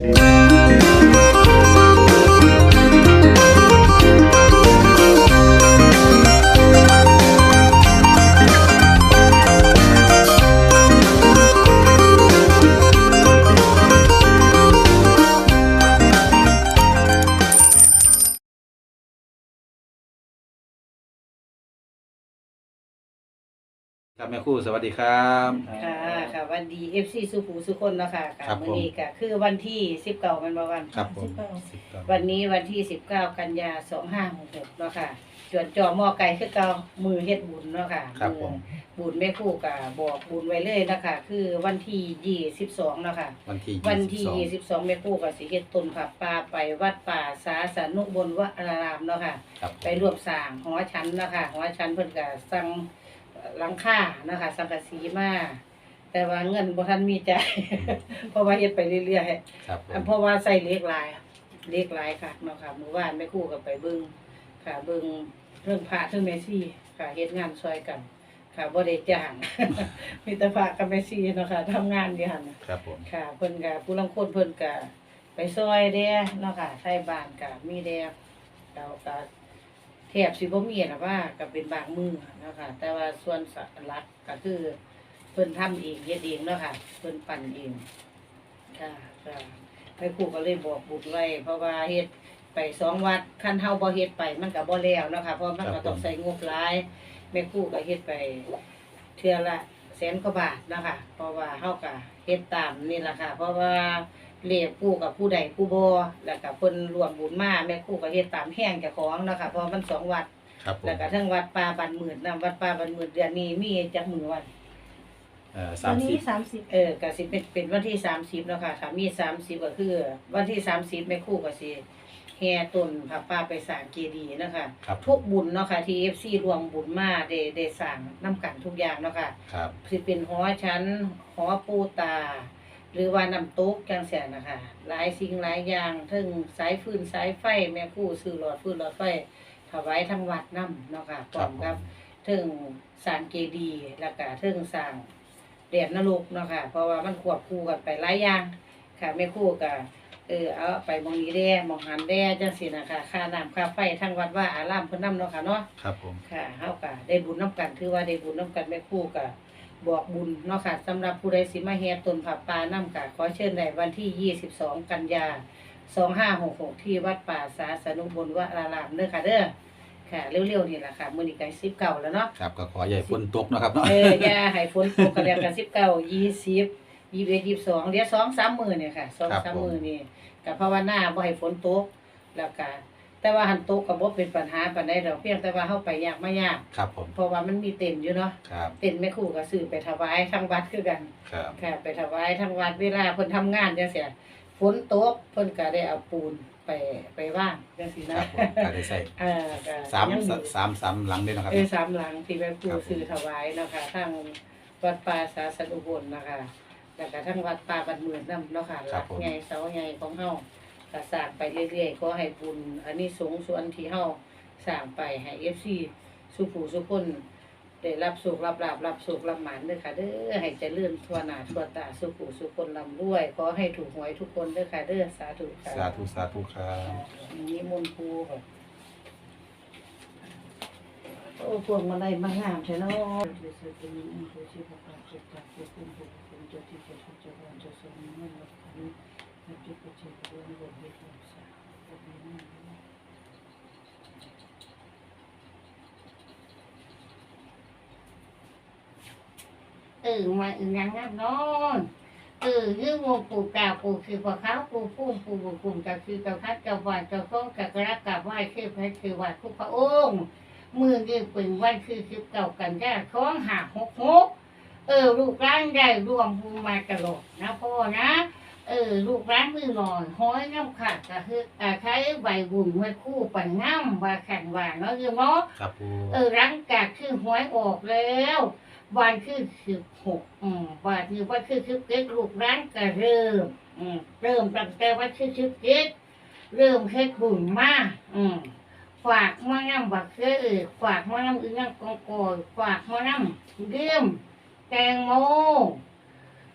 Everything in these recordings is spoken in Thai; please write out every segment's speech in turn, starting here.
ค แม่ครู่สวัสดีครับ ค่ะค่ะวันดีเอฟซีสุภูสุคนเนาะค่ะค่ะครับผมวันนี้ก็คือวันที่สิบเก้ามันมาวัน ครับผม19วันนี้วันที่สิบเก้ากันยาสองห้าหกหกเนาะค่ะจวนจอหม้อไก่คือเก่ามือเฮ็ดบุญเนาะค่ะครับผมบุญแม่ครู่กับบอกบุญไว้เลยนะคะคือวันที่ยี่สิบสองเนาะค่ะ วันที่วันที่ 22ยี่สิบสองแม่ครู่กับสิเฮ็ดต้นผักป่าไปวัดป่าสาสนุบนวรารามเนาะค่ะ ครับไปรวมสร้างหอชั้นนะคะหอชั้นเพิ่นก็สั่ง หลังคานะคะ สังกะสีมาแต่ว่าเงินบ่ทันมีจ่ายเพราะว่าเฮ็ดไปเรื่อยครับผๆอันมเพราะว่าใส่เหล็กหลายเหล็กหลายค่ะเนาะค่ะเมื่อวานแม่ครู่ก็ไปเบิ่งค่ะเบิ่งเรื่องพระเรื่องเมซี่ค่ะเฮ็ดงานช่วยกัน ค่ะบ่ได้จ้าง มีแต่พระกับเมซี่เนาะค่ะทำงานอยู่หั่นน่ะ ครับผม ค่ะเพิ่นก็ผู้ลางคนเพิ่นก็ไปซอยแด่เนาะค่ะไทบ้านก็มีแด่เราก็ แทบสิบ่มีนะว่าก็เป็นบางมือเนาะค่ะแต่ว่าส่วนหลักก็คือเพิ่นทำเองเฮ็ดเองเนาะค่ะเพิ่นปั่นเองค่ะค่ะแม่ครูก็เลยบอกบุญไว้เพราะว่าเฮ็ดไปสองวัดคันเฮาบ่เฮ็ดไปมันก็บ่แล้วเนาะค่ะเพราะมันก็ต้องใช้งบหลายแม่ครูก็เฮ็ดไปเทื่อละแสนกว่าบาทนะคะเพราะว่าเฮาก็เฮ็ดตามนี่ล่ะค่ะ เพราะว่า เรียกผู้กับผู้ใดผู้บ่แล้วก็เพิ่นรวมบุญมาแม่ครูก็เฮ็ดตามแห้งเจ้าของเนาะค่ะเพราะมันสองวัด ครับผมแล้วก็ทั้งวัดป่าบันหมื่นนํวัดป่าบันหมื่นเดือนนี้มีจักมือวัน เอ่อวัสานมนี้สิบสามสิบเออก็สิเป็นเป็นวันที่30เนาะค่ะถ้ามี30ก็คือ วันที่30แม่ครูก็สิแห่ต้นพระป่าไปสร้างเจดีย์เนาะค่ะครับทุกบุญเนาะค่ะที่ FC รวมบุญมาได้ได้สร้างนํกันทุกอย่างเนาะค่ะ ครับ สิเป็นหอชั้นหอปูตา หรือว่าน้ำตกจังเสียนะคะหลายสิ่งหลายอย่างถึงสายฟืนสายไฟแม่ครู่ซื้อหลอดฟืนหลอดไฟถวายทั้งวัดน้ำเนาะค่ะพร้อมกับถึงสร้างเจดีย์แล้วก็ถึงสร้างเดียนนรกเนาะค่ะเพราะว่ามันควบคู่กันไปหลายอย่างค่ะแม่ครู่ก็เออเอาไปหมองนี้แด่หมองหันแด่จังสินะคะค่าน้ำค่าไฟทั้งวัดว่าอารามเพิ่นน้ำเนาะค่ะเนาะครับผมค่ะเฮาก็ได้บุญน้ำกันถือว่าได้บุญน้ำกันแม่ครู่ก็บ อกบุญเนาะค่ะสำหรับผู้ใดสิมาแห่ต้นผักปลาน้ำกะขอเชิญในวันที่ 22 กันยา 2566 ที่วัดป่าสาสนุบลวรารามเด้อค่ะเด้อค่ะเร็วๆนี่แหละค่ะมื้อนี้ก็19แล้วเนาะครับก็ขอใหญ่ฝนตกเนาะครับเนาะเอออย่าให้ฝนตกกันแล้วกัน19 20 21 22เดี๋ยว2 3มื้อเนี่ยค่ะ2 3มื้อนี่ก็ภาวนาบ่ให้ฝนตกแล้วก็ แต่ว่าหันตกก็บ่เป็นปัญหาปานใดดอกเพียงแต่ว่าเฮาไปยากมายาก ครับผมเพราะว่ามันมีเต็นท์อยู่เนาะครับเต็นท์แม่ครูก็ซื้อไปถวายทางวัดคือกันครับค่ะไปถวายทางวัดเวลาเพิ่นทำงานจังซี่ฝนตกเพิ่นก็ได้เอาปูนไปไปว่างจังซี่คนะรับผมก็ได้ใส่เออก็สามยังดีสามสามหลังด้วยนะครับ เออสามหลังที่แม่ครูครับผมซื้อถวายเนาะค่ะทางวัดป่าสาสนุบลนะคะแล้วก็ทางวัดป่าบันเมือนนํเนาะค่ะหลักใหญ่เสาใหญ่ของเฮา ก็สร้างไปเรื่อยๆขอให้บุญอันนี้สงส์ส่วนที่เฮาสร้างไปให้ FC สุผู้สุคนได้รับสุขรับลาบรับสุขรับหมานเด้อค่ะเด้อให้เจริญทั่วหน้าทั่วตาสุขุสุขคนลำรวยขอให้ถูกหวยทุกคนเด้อค่ะเด้อสาธุค่ะสาธุสาธุครับนิมนต์ครูค่ะโอ้พวกมาได้มางามใช่เนาะ เออมาอีกอย่างงั้นเนาะเออยืมวงปู่กาปู่คือพอเขาปู่พุ่มปู่บุกุ่มก็คือเจ้าคัดเจ้าหวานเจ้าข้องกับกระกราบไหว้คือพระคือวัดทุกพระองค์มือยืมปืนวันคือคือเก่ากันได้ข้องหาหกหกเออลูกร้านได้รวมบุญมาตลอดนะพ่อนะ เออ ลูกร้านมือหน่อยห้อยน้ำขาดก็คืออ่าใช้ใบบุญมาคู่ปั่นน้ำว่าแข่งว่าเนาะยืมเนาะครับปูเออหลังจากคือหวยออกแล้ววันคือสิบหกอืมวันคือวันคือสิบเจ็ดลูกร้านก็เริ่มอืมเริ่มตั้งแต่วันคือสิบเจ็ดเริ่มเฮ็ดบุญมาอืมฝากมานำบักเสือเออฝากมานำอีนังกองกอยฝากมานำเดี่ยมแตงโม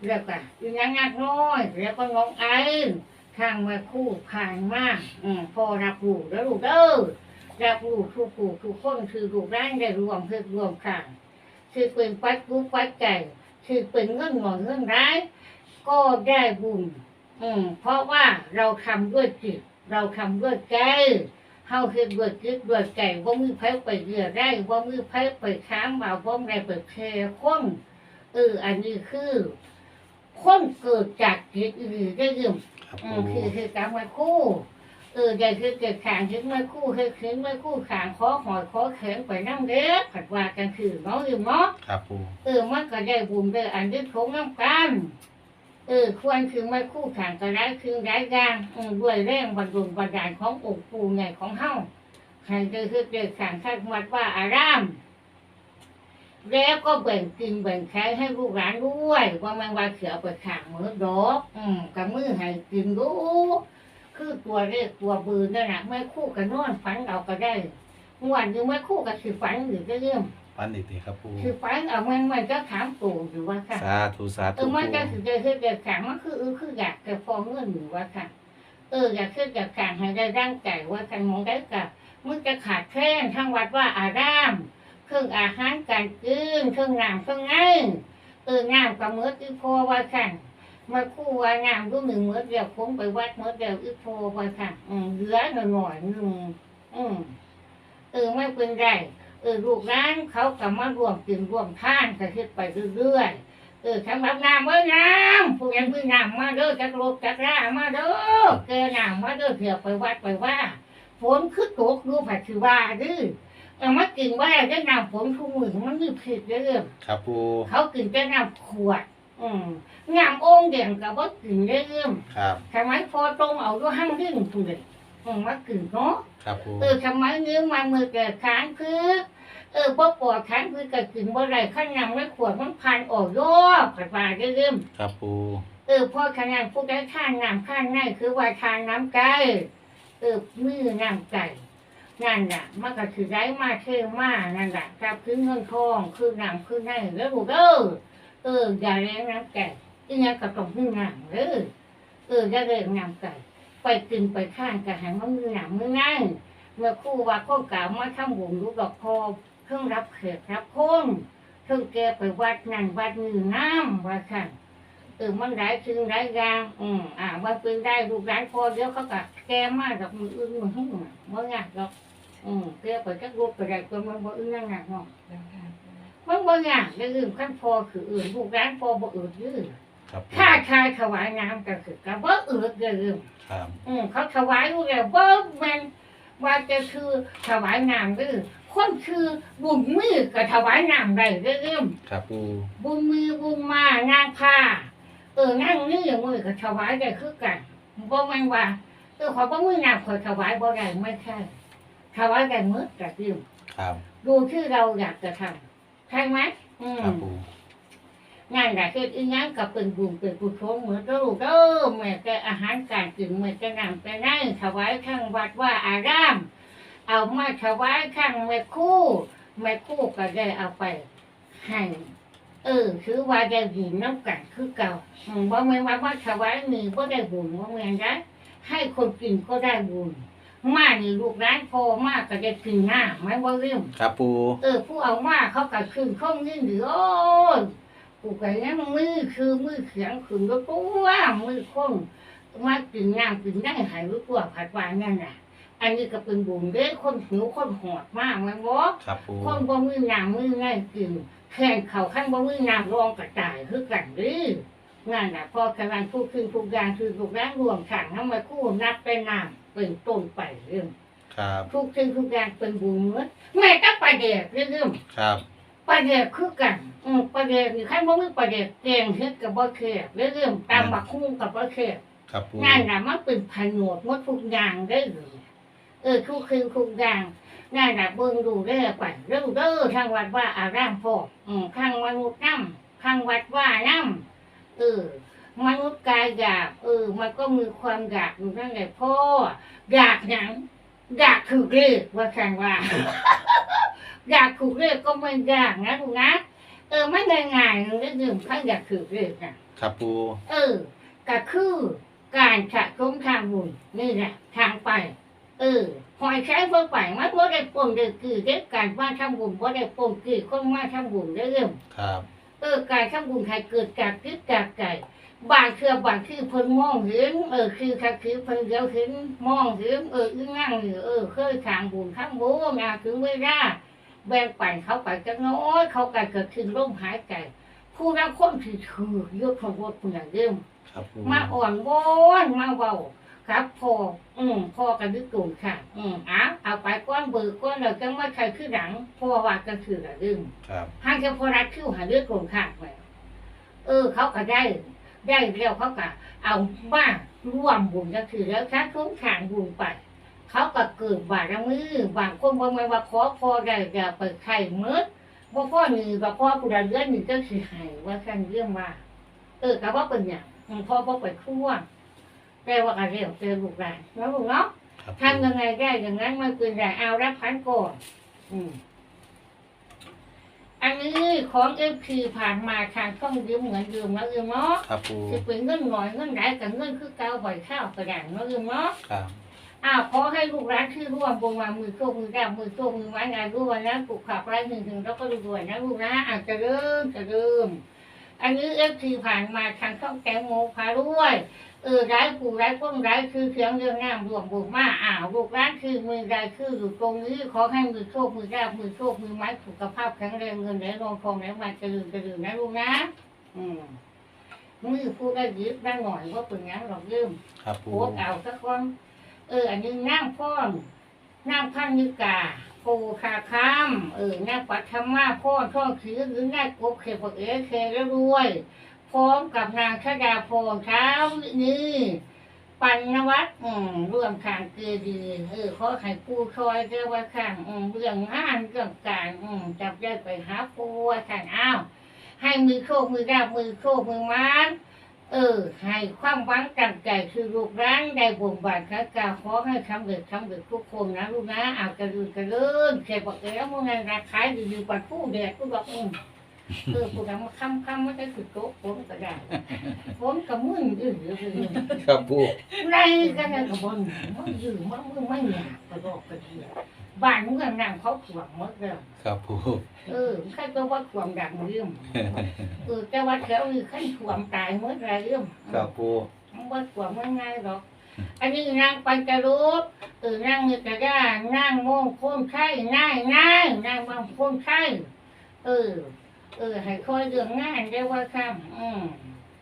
แล้วก็อีนังงักน้อยแล้วก็น้องไอข้างมาคู่ผ่านมากอืมพอรับรู้แล้วลูกเด้อรับรู้ทุกผู้ทุกคนคือลูกร่างได้รวมเพื่อรวมข้างคือเป็นปัดรู้ปัดใจคือเป็นเงื่อนงอนเงื่อนร้าย ก็ได้บุญอืมเพราะว่าเราทำด้วยจิตเราทำด้วยใจเฮาเฮ็ดด้วยจิตด้วยใจว่ามือไผไปเรือได้ว่ามือไผไปค้างมาว่าได้ไปแค่คนเอออันนี้คือ คนเกิดจากจิตหรือได้ยิมครับอืปูมคือคือการมาคู่ เออได้คือเกิดขางถึงมาคู่คือขึ้นมาคู่ขางคอหอยคอแข็งไปน้ำเด็กผัดว่ากันคือเนาะยิมเนาะ ครับปูเออมันก็ได้บุญได้อันที่ทงน้ำกัน เออ ควรคือไม่คู่ขังก็ได้คือได้ยางอืมด้วยแรงบรรลุบันดาลขององค์ปู่ใหญ่ของเฮาให้ได้คือเกิดขังข้างวัดว่าอาราม แล้วก็แบ่งกินแบ่งใช้ให้ลูกหลานด้วยว่ามันว่าเสือไปขางมือดอก อืมกับมือให้กินรู้คือตัวเลขตัวบืนนั่นแหละไม่คู่กันนอนฝันเอาก็ได้งวันยังไม่คู่กับคือฝันหรือจะเรื่องปันอีกทีครับปูคือฝันเอามันมันก็ถามปู่อยู่ว่าค่ะสาธุสาธุอมันปูก็คือจะคือจะขังมันคือเออคืออยากจะฟองเงินอยู่ว่าค่ะ เอออยากคือจะขังให้ได้ร่างกายว่ากันมองได้กับมันจะขาดแคลนทั้งวัดว่าอาราม เครื่องอาหารการกินเครื่องน้ำเครื่องไงเออน้ำกับเมื่อที่พอว่าค่ะมาคู่ว่าน้ำก็หนึ่งเมื่อเดียวผมไปวัดเมื่อเดียวอีพอว่าค่ะอืมเหลือหน่อยหน่อยหนึ่งอืมเออไม่เป็นไรเออลูกร้านเขากลับมารวมกินรวมทานกันขึ้นไปเรื่อยๆเออสำหรับน้ำเมื่อน้ำผู้ยังพี่น้ำมาเด้อจักรบจักรามาเด้อเกอน้ำมาเด้อเถื่อไปวัดไปว่าฝนคือตกดูผัดคือว่าดื้อ เอามากินว่าได้น้ำฝนทุกมือมันมีผิดเด้อครับปูเขากินแต่น้ำขวด อืมน้ำโอ่งเด่นกับว่ากินเด้อครับทำไมพอตรงเอาด้วยห้างดิ้นผู้เด็กอืมมากินเนาะครับปูเออทำไมเนื้อมันมือเกิดขานคือ เออพ่อปวดขานคือเกิดขึ้นบ่ไรขั้นยังไม่ขวดมันพันออกโยกผัดมาเรื่อยครับปูๆเออพ่อขนาดผู้ได้ข้างน้ำข้างในคือว่าทานน้ำไก่เออมือน้ำไก่ นั่นแหละมันก็คือได้มาเท่มานั่นแหละครับคือเงินทองคือน้ำคือในแล้วลูกเออเอออย่าเลี้ยงน้ำไก่ที่นี่ก็ต้องมือน้ำเออเอออย่าเลี้ยงน้ำไก่ไปกินไปข้างกับหางมันมือหนังมือนั่งเมื่อคู่ว่าข้อกล่าวมาทำบุญรู้ดอกพอเครื่องรับเขตรับคงเครื่องแกไปวัดนั่นวัดนี่น้ำว่าค่ะเออมันได้ซึ่งได้ยางอืมอ่าว่าเป็นได้ลูกหลานพอเดี๋ยวเขาก็แกมากดอกมืออื่นมือหึ่งเมื่อไงดอก อืมแกไปจักรูปไปได้คนมันบ่อื่นนั่งหนักเนาะมันบ่ยากได้อื่นขั้นพอคืออื่นลูกหลานพอบ่อื่นยืดครับปูถ้าชายถวายน้ำก็คือก็บ่อื่นเดิมครับอืมเขาถวายรู้แล้วว่ามันว่าจะคือถวายน้ำก็คือคนคือบุญมือกับถวายน้ำได้เรื่อยครับปูๆบุญมือบุญมางานผ้าเออนั่งนี่มือกับถวายได้คือกันบ่แม่นว่าเออขอบ่มือน้ำขอถวายบ่ได้ไม่ใช่ ถวายได้มือกับยืมครับดูที่เราอยากจะทำใช่ไหมอืมครับปูงานแต่คืออีนั้นก็เป็นบุญเป็นกุศลเหมือนเดิมเด้อแม่แต่อาหารการกินแม่แต่น้ำแต่นั่งถวายข้างวัดว่าอาราม เอามาถวายข้างแม่คู่แม่คู่ก็ได้เอาไปให้เออคือว่าได้บุญน้ำกันคือเก่าอืมว่าไม่นว่าว่าถวายมีก็ได้บุญว่าแม่นนะให้คนกินก็ได้บุญ มานี่ลูกร้านพอมากก็ได้กินหน้าไม่ว่าเรื่องครับปูเออผู้เอามาเขาก็คืนข้องนี่หรือโอ้ยกูก็ยังมือคือมือเขียงขืนก็ตัวมือคงมากินน้ำกินได้หายรู้ตัวผัดวานนั่นน่ะ อันนี้ก็เป็นบุญเด้อคนหิวคนหอดมากมันบอกครับปูคนบ่มือน้ำมือง่ายกินแข่งเขาขั้นบ่มือน้ำรองกระจายคือกันเด้องานน่ะพอกำลังพูดขึ้นทุกอย่างคือทุกอย่างรวมขังทั้งมาคู่นับเป็นน้ำ เป็นต้นไปเรื่องครับ ทุกสิ่งทุกอย่างเป็นบุญหมดแม่ต้องไปเด็กเรื่องครับ ประเดี๋ยวคือกัน อืมประเดี๋ยวนี่ใครบ่มีประเดี๋ยวแกงเฮ็ดกับบ่เคบเรื่องตามบักคุ้งกับบ่เคบครับปูงานน่ะมันเป็นผนวดหมดทุกอย่างได้เลยเออทุกคืนทุกอย่างงานน่ะเบิ่งดูแลไปเด้อเด้อทางวัดว่าอารามพ่ออืมทางมนุษย์นำทางวัดว่านำเออ มนุษย์กายอยากเออ มันก็มีความอยากอยู่นั่นแหละพ่ออยากหยังอยากถูกเลขว่าแข่งว่า อยากถูกเลขก็ไม่ยากนะลูกนะเออไม่ง่ายๆเลยดื่มข้าอยากถูกเลขนะครับปูเออก็คือการสะสมทางบุญนี่แหละทางไป เออหอยใช้เพื่อไปมันว่าได้ปนได้คือได้การว่าทำบุญว่าได้ปนคือคนมาทำบุญได้เรื่องครับ เออการทำบุญใครเกิดจากคิดจากไก่ บางเครือบางคือเพิ่นมองเห็นเออคือค่ะคือเพิ่นเดียวเห็นมองเห็นเอออึ้งนั่งอยู่เออเคยทางบุญข้างบุญนะถึงเวลาแบ่งปันเขาไปจะน้อยเขาก็เกิดขึ้นร่มหายใจผู้รับคนที่ถือยกของวัดผู้อย่างเดิมครับปูมาอ่อนวอนมาเบาครับพออืมพอกันดึกตูนค่ะ อืมอะเอาไปก้อนเบิกก้อนเราจังว่าใครคือหลังพอว่าก็คือระดึงครับห้างจะพอรัดคิ้วหาเลือดโกงขาดไปเออ เขาก็ได้ ได้แล้วเขาก็เอาบ้านร่วมบุญก็คือแล้วถ้าคุ้มขางบุญไป เขาก็เกิดบาดมือบางคนบอกไม่ว่าขอพอได้จะเปิดไข่เมื่อว่าพ่อหนึ่งว่าพ่อผู้ใดเลื่อนหนึ่งก็คือใหายว่าขั้นเรื่องว่า เออแต่ว่าเป็นอย่างอืมพ่อพ่อไปคั่วแต่ว่าอะไรเจอลูกหลานแล้วลูกเนาะครับทำยังไงได้อย่างนั้นมันเป็นไรเอารับพันก่อนอืม อันนี้ของเอฟคือผ่านมาทางช่องยืมเหมือนยืมแล้วยืมเนาะครับปูคือเป็นเงินหน่อยเงินไหนกับเงินคือเกาบ่อยข้าวกระดังแล้วยืมเนาะครับอ้าวขอให้ลูกร้านที่ร่วมวงมามือโชคมือดำมือโชคมือไม้งานรู้วันนะปลูกขับไร่ถึงถึงแล้วก็รวยนะลูกนะอาจจะเริ่มจะเริ่มอันนี้เอฟซีผ่านมาทางช่องแกงโมพารวย เออร้ายผู้ร้ายพ้นร้ายคือเสียงเรื่องงามรวมบุกมาอ้าวลูกร้านคือมือใดคืออยู่ตรงนี้ขอให้มือโชคมือดำมือโชคมือไม้สุขภาพแข็งแรงเงินไหลรองทองไหลมาเจริญเจริญนะลูกนะ อืมมือผู้ได้ยิบได้หน่อยว่าเป็นงั้นหรอกยืมครับปูโคตเอาสักคนเออ อันนี้นั่งพ่อนนั่งพันนิกาโพคาคามเออนั่งปัทมาพ่อท่องถือหรือนั่งกบเขบเอ๋เคแล้วรวย พร้อมกับนางชดาพรเช้านี้ปันนวัดอืมร่วมทางเกดีเออขอให้ปูคอยเรียกว่าข้างอืมเรื่องงานเรื่องการอืมจับได้ไปหาปูว่าท่านอ้าวให้มือโคกมือดาบมือโคกมือมันเออ ให้ความหวังตั้งใจคือลูกร้านได้บ่มบานข้ากาขอให้สำเร็จสำเร็จทุกคนนะลูกนะเอากระลืนกระเลินเคยบอกแล้วมึงไงราคายดีๆกว่าผู้แดดกูบอกอืม เออกูทำมาค้ำค้ำไม่ได้คือโต๊ะผมก็ได้ผมกับมึงอื่นเยอะเลยครับปูไรกันนะกับบนมันยืมมันมึงไม่หยาบกระดอกกระเดียบ้านมึงนั่งเขาขวางหมดเลยครับปูเออใครก็ว่าขวางดังเรื่องเออแต่ว่าแถวนี้ใครขวางตายหมดไรเรื่องครับปูมันว่าขวางมันง่ายหรอกอันนี้นางปัญจรูปเออนั่งมีกระดานั่งมงคลไข่ง่ายง่ายนั่งมงคลไข่เออ เออให้คอยเรื่องง่ายได้ว่าข้ามอืม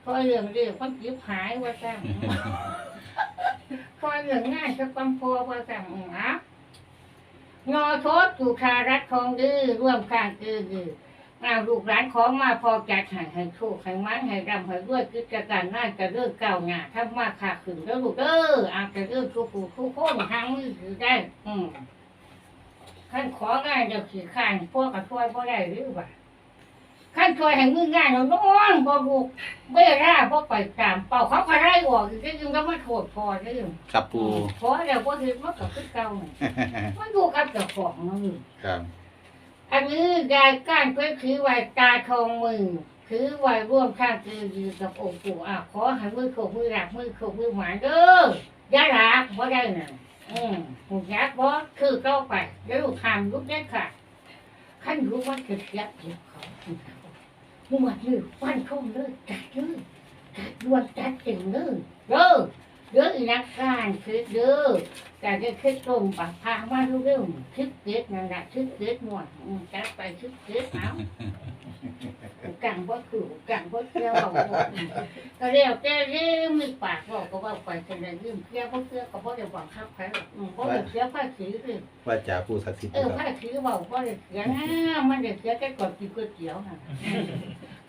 คอยเรื่องเรียกคนยิบหายว่าข้ามคอยเรื่องง่ายสักความพอว่าข้ามอืมอะงอโทษจุคารักทองดื้อร่วมข้างดื้อดื้อเอาลูกหลานของมาพอจัดให้ให้โชคให้มันให้รำให้ด้วยกิจการงานจะเริ่มเก่าวงาถ้ามาขาขึ้นแล้วลูกเอออาจจะเริ่มทุกผู้ทุกคนทางมือถือได้ อืมขั้นของานเดี๋ยวขี่ข้านพวกกับช่วยพ่ได้หรือเปล่า ขั้นช่วยให้มืองานเรานอนบ่บุกเบื่อร่าบ่ไปตามเป่าเขาก็ได้ออกอีกทีนึงก็มาโทษพอเรื่องครับปูพอแล้วบ่เห็นมันก็คือเก่าน่ะมันอยู่กับเจ้าของเนาะนี่ครับ อันนี้ยายก้านเพื่อคือไว้ตาทองมือคือไว้ร่วมข้างคือยืนกับองค์ปู่อะขอให้มือโขกมือหลักมือโขกมือหมายเด้อย่าหลักบ่ได้น่ะอืมหูยักษ์บ่คือเก้าไปเดี๋ยวลูกทำลูกได้ค่ะขั้นรู้ว่าจะเสียบเจ็บเขาห มวดมือฟันคงเลยจัดเลยจัดดวนจัดเต็มเลยเด้อเด้ออีนักการคือเด้อแต่ก็คือตรงปากพาว่าลูกเรื่องทึกเกิดนั่นแหละทึกเกิดหมดจัดไปทึกเกิดเอา กังบ่คือกังบ่เที่ยวเอาบ่ก็เรียกแต่เรื่องมีปากบอกก็ว่าไปกันได้ยืมเที่ยวบ่เที่ยวก็บ่ได้หวังคับใครหรอกอืมบ่ได้เที่ยวภาษีคือว่าจ่าปูศักดิ์สิทธิ์เออครับภาษีเว้าบ่ได้เสียนะมันได้เสียแค่ก่อนกินก๋วยเตี๋ยวน่ะ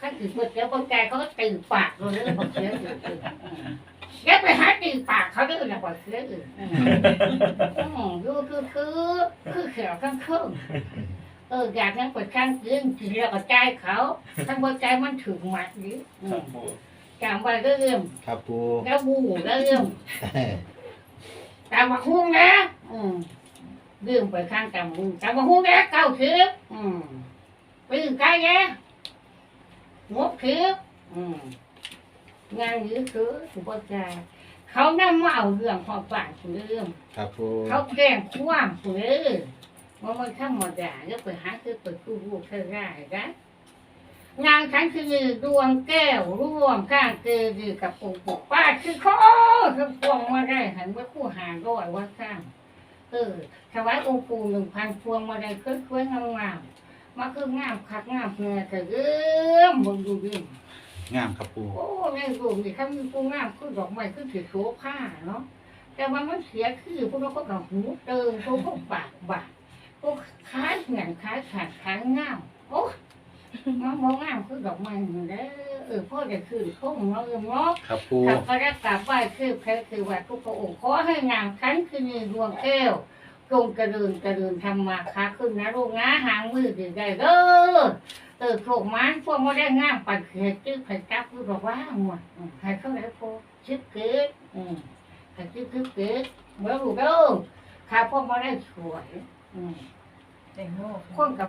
คันกินก๋วยเตี๋ยวบ่ใจเขาก็ตื่นปากเลยบ่เสียอยู่อย่าไปหาตีปากเขาเด้อนะบ่เสียอื่นอืมดูคือคือคือเขียวข้างเครื่อง เอออยากนั้นกดข้างกินกินแล้วก็ใจายเขาข้างบนใจมันถึงหมัดนี้อืมจำไว้เรื่องครับปูแล้วบูเรื่องจำมาหุ้งนะอืมเรื่องไปข้างจำหุ้งจำมาหุ้งนะเก้าคืออืมปืนไกลนะงบคืออืมงานนี้คือสุภาพใจเขานั่งมาเอาเรื่องของฝากผู้เรื่อง ครับปูเขาแกล้งคว้างผู้เรื่อง ว่ามันธรรมดาแล้วไปหาคือเปิดกู้รูเธอได้นะงานฉันคือดวงแก้วร่วมข้างเกลือกับองค์ปกป้าคือข้อคือพวงมาได้หันว่าคู่หารร้อยว่าข้างเออถวายองค์ปู่หนึ่งพันพวงมาได้เคลื่อนเคลื่อนงามๆมาคืองามคักงามเพื่อจะเริ่มบนดูดิงามครับปูโอ้ในรูปนี่ถ้ามีผู้งามคือดอกไม้คือถือโสผ้าเนาะแต่ว่ามันเสียคือพวกเราก็กับหูเติมพวกก็ปากบาด พวกขาเหงียนขาขาดขางามโอ้มันมองงามคือดอกไม้นี่แหละเออพ่อจะคือคงเนาะเออเนาะ ครับปูข้าพเจ้ากราบไหว้คือพระคือว่าทุกพระองค์ขอให้งามคันคือมีดวงแก้วจงกระเดินกระเดินทำมาค้าขึ้นนะลูกนะหางมือดีได้เด้อเออโขกมันพวกมาได้งามปัดเขียจื้อไผ่จับคือบอกว่าหมดอืมให้เขาได้พอชิบเกิดอืมให้ชิบเกิดเกิดเมื่อลูกเด้อข้าพวกมาได้สวย อืม แตงโมคนกับ